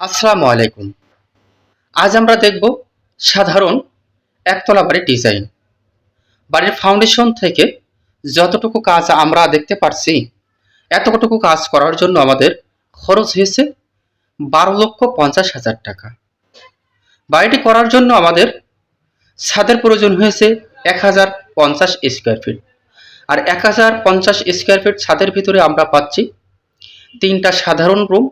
আসসালামু আলাইকুম। আজ আমরা দেখব সাধারণ একতলা বাড়ির ডিজাইন। বাড়ির ফাউন্ডেশন থেকে যতটুকু কাজ আমরা দেখতে পারছি, এতটুকু কাজ করার জন্য আমাদের খরচ হয়েছে বারো লক্ষ পঞ্চাশ হাজার টাকা। বাড়িটি করার জন্য আমাদের ছাদের প্রয়োজন হয়েছে এক হাজার পঞ্চাশ স্কোয়ার ফিট আর এক হাজার পঞ্চাশ স্কোয়ার ফিট ছাদের ভিতরে আমরা পাচ্ছি তিনটা সাধারণ রুম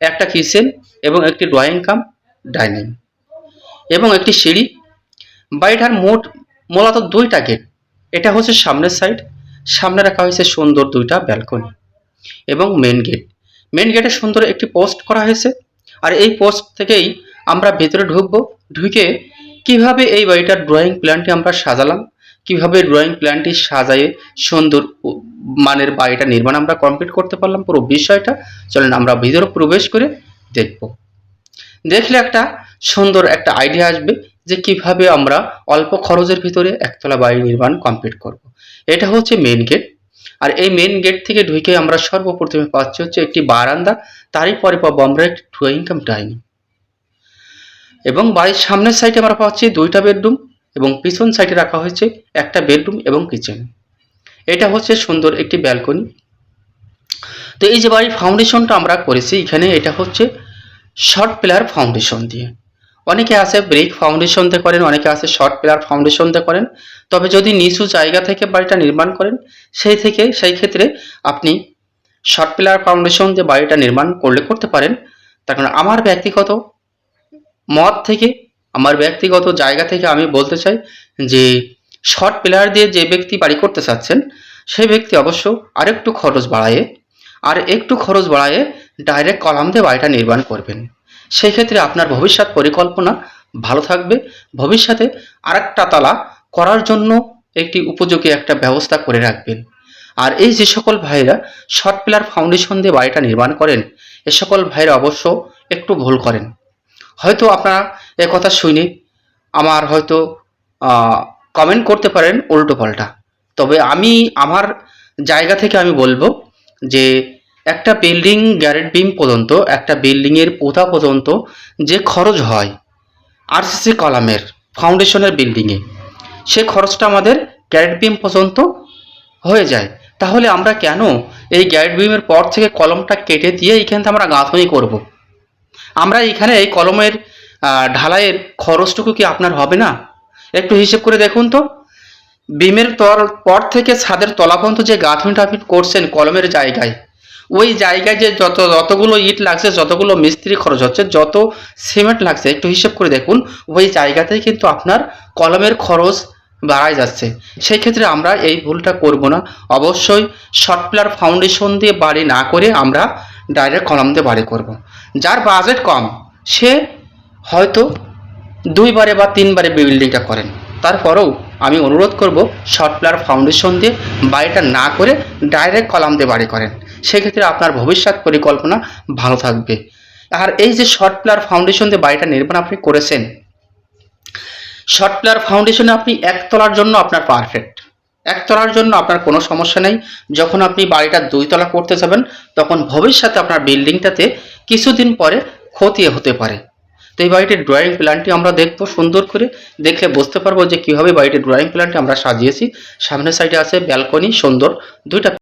একটা কিচেন এবং একটি ড্রয়িং কাম, ডাইনিং। এবং একটি সিঁড়ি। বাড়িটার মোট, মূলত দুইটা গেট। এটা হচ্ছে সামনের সাইড। সামনে রাখা হয়েছে সুন্দর দুইটা ব্যালকনি এবং মেন গেট। মেন গেটে সুন্দর একটি পোস্ট করা হয়েছে। আর এই পোস্ট থেকেই আমরা ভেতরে ঢুকবো। ঢুকে কীভাবে এই বাড়িটার ড্রয়িং প্ল্যানটি আমরা সাজালাম কীভাবে ড্রয়িং প্ল্যানটি সাজায়ে সুন্দর মানের বাড়িটা নির্মাণ আমরা কমপ্লিট করতে পারলাম পুরো বিষয়টা। চলেন আমরা ভিতরে প্রবেশ করে দেখব। দেখলে একটা সুন্দর একটা আইডিয়া আসবে যে কীভাবে আমরা অল্প খরচের ভিতরে একতলা বাড়ি নির্মাণ কমপ্লিট করব। এটা হচ্ছে মেন গেট আর এই মেন গেট থেকে ঢুকে আমরা সর্বপ্রথমে পাচ্ছি হচ্ছে একটি বারান্দা। তারই পরে পাবো আমরা একটি ড্রয়িং কাম ডাইনিং এবং বাড়ির সামনের সাইডে আমরা পাচ্ছি দুইটা বেডরুম এবং পিছন সাইডে রাখা হয়েছে একটা বেডরুম এবং কিচেন। এটা হচ্ছে সুন্দর একটি ব্যালকনি। তো এই যে বাড়ির ফাউন্ডেশনটা আমরা করেছি, এখানে এটা হচ্ছে শর্ট পিলার ফাউন্ডেশন দিয়ে। অনেকে আছে ব্রেক ফাউন্ডেশন দিয়ে করেন, অনেকে আছে শর্ট পিলার ফাউন্ডেশন দিয়ে করেন। তবে যদি নিচু জায়গা থেকে বাড়িটা নির্মাণ করেন, সেই থেকে, সেই ক্ষেত্রে আপনি শর্ট পিলার ফাউন্ডেশন দিয়ে বাড়িটা নির্মাণ করলে, করতে পারেন। তার কারণ আমার ব্যক্তিগত মত থেকে আমার ব্যক্তিগত জায়গা থেকে আমি বলতে চাই যে শর্ট পিলার দিয়ে যে ব্যক্তি বাড়ি করতে চাচ্ছেন সেই ব্যক্তি অবশ্য আরেকটু খরচ বাড়ায়ে, আর একটু খরচ বাড়ায়ে ডাইরেক্ট কলাম দিয়ে বাড়িটা নির্মাণ করবেন। সেই ক্ষেত্রে আপনার ভবিষ্যৎ পরিকল্পনা ভালো থাকবে। ভবিষ্যতে আরেকটা তালা করার জন্য একটি উপযোগী একটা ব্যবস্থা করে রাখবেন। আর এই যে সকল ভাইরা শর্ট পিলার ফাউন্ডেশন দিয়ে বাড়িটা নির্মাণ করেন, এ সকল ভাইরা অবশ্য একটু ভুল করেন। হয়তো আপনারা এ কথা শুনে আমার হয়তো কমেন্ট করতে পারেন উল্টো পাল্টা। তবে আমি, আমার জায়গা থেকে আমি বলব যে, একটা বিল্ডিং গ্যারেট বিম পর্যন্ত, একটা বিল্ডিংয়ের পোতা পর্যন্ত যে খরচ হয় আরসিসি কলামের ফাউন্ডেশনের বিল্ডিংয়ে সে খরচটা আমাদের গ্যারেট বিম পর্যন্ত হয়ে যায়। তাহলে আমরা কেন এই গ্যারেট বিমের পর থেকে কলমটা কেটে দিয়ে এইখান থেকে আমরা গাঁথনি করব। আমরা এখানে এই কলমের ঢালাইয়ের খরচটুকু কি আপনার হবে না? একটু হিসেব করে দেখুন তো। বিমের তর পর থেকে ছাদের তলা পর্যন্ত যে গাঁথনিটা আপনি করছেন কলমের জায়গায়, ওই জায়গায় যে যত, যতগুলো ইট লাগছে, যতগুলো মিস্ত্রি খরচ হচ্ছে, যত সিমেন্ট লাগছে, একটু হিসেব করে দেখুন, ওই জায়গাতেই কিন্তু আপনার কলমের খরচ বাড়ায় যাচ্ছে। সেই ক্ষেত্রে আমরা এই ভুলটা করব না। অবশ্যই শর্ট প্লার ফাউন্ডেশন দিয়ে বাড়ি না করে আমরা ডাইরেক্ট কলম দিয়ে বাড়ি করব। যার বাজেট কম, সে হয়তো দুইবারে বা তিনবারে বিল্ডিংটা করেন। তারপরেও আমি অনুরোধ করব শর্ট প্লার ফাউন্ডেশন দিয়ে বাড়িটা না করে ডাইরেক্ট কলাম দিয়ে বাড়ি করেন। সেক্ষেত্রে আপনার ভবিষ্যৎ পরিকল্পনা ভালো থাকবে। আর এই যে শর্ট প্লার ফাউন্ডেশন দিয়ে বাড়িটা নির্মাণ আপনি করেছেন শর্ট প্লার ফাউন্ডেশনে আপনি একতলার জন্য আপনার পারফেক্ট একতলার জন্য আপনার কোনো সমস্যা নেই। যখন আপনি বাড়িটা দুইতলা করতে যাবেন, তখন ভবিষ্যতে আপনার বিল্ডিংটাতে কিছুদিন পরে ক্ষতি হতে পারে। তো এই বাড়িটির ড্রয়িং প্ল্যানটি আমরা দেখব, সুন্দর করে দেখে বুঝতে পারব যে কীভাবে বাড়িটির ড্রয়িং প্ল্যানটি আমরা সাজিয়েছি। সামনের সাইডে আছে ব্যালকনি সুন্দর। দুইটা